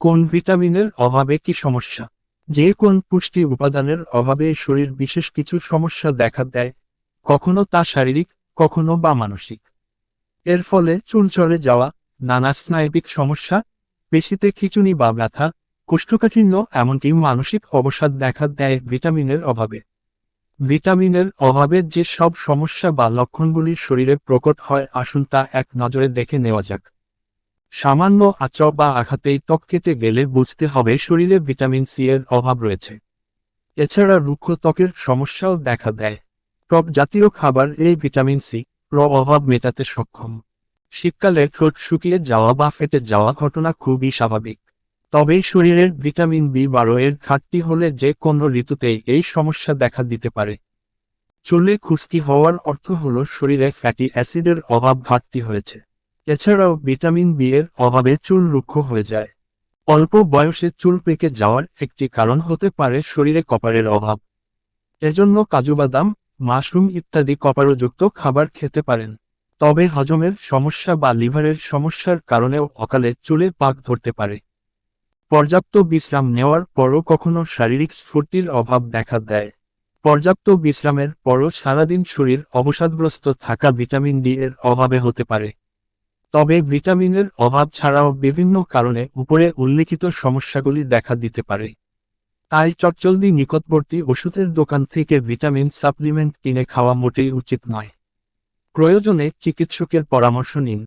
কোন ভিটামিনের অভাবে কি সমস্যা? যে কোন পুষ্টি উপাদানের অভাবে শরীর বিশেষ কিছু সমস্যা দেখা দেয়, কখনো তা শারীরিক, কখনো বা মানসিক। এর ফলে চুল চড়ে যাওয়া, নানা স্নায়বিক সমস্যা, পেশিতে খিচুনি বা ব্যথা, কোষ্ঠকাঠিন্য এমনকি মানসিক অবসাদ দেখা দেয় ভিটামিনের অভাবে। ভিটামিনের অভাবে যে সব সমস্যা বা লক্ষণগুলি শরীরে প্রকট হয়, আসুন তা এক নজরে দেখে নেওয়া যাক। সামান্য আচ বা আঘাতেই ত্বক কেটে গেলে বুঝতে হবে শরীরে ভিটামিন সি এর অভাব রয়েছে। এছাড়া রুক্ষ ত্বকের সমস্যাও দেখা দেয়। টক জাতীয় খাবার এই ভিটামিন সি র অভাব মেটাতে সক্ষম। শীতকালে ঠোঁট শুকিয়ে যাওয়া বা ফেটে যাওয়া ঘটনা খুবই স্বাভাবিক। তবে শরীরের ভিটামিন বি বারো এর ঘাটতি হলে যে কোনো ঋতুতেই এই সমস্যা দেখা দিতে পারে। চুলে খুশকি হওয়ার অর্থ হল শরীরে ফ্যাটি অ্যাসিডের অভাব ঘাটতি হয়েছে। এছাড়াও ভিটামিন বি এর অভাবে চুল রুক্ষ হয়ে যায়। অল্প বয়সে চুল পেকে যাওয়ার একটি কারণ হতে পারে শরীরে কপারের অভাব। এজন্য কাজু বাদাম, মাশরুম ইত্যাদি কপারযুক্ত খাবার খেতে পারেন। তবে হজমের সমস্যা বা লিভারের সমস্যার কারণেও অকালে চুলে পাক ধরতে পারে। পর্যাপ্ত বিশ্রাম নেওয়ার পরও কখনো শারীরিক স্ফূর্তির অভাব দেখা দেয়। পর্যাপ্ত বিশ্রামের পরও সারাদিন শরীর অবসাদগ্রস্ত থাকা ভিটামিন ডি এর অভাবে হতে পারে। তবে ভিটামিনের অভাব ছাড়াও বিভিন্ন কারণে উপরে উল্লেখিত সমস্যাগুলি দেখা দিতে পারে। তাই চটচলদি নিকটবর্তী ওষুধের দোকান থেকে ভিটামিন সাপ্লিমেন্ট কিনে খাওয়া মোটেই উচিত নয়। প্রয়োজনে চিকিৎসকের পরামর্শ নিন।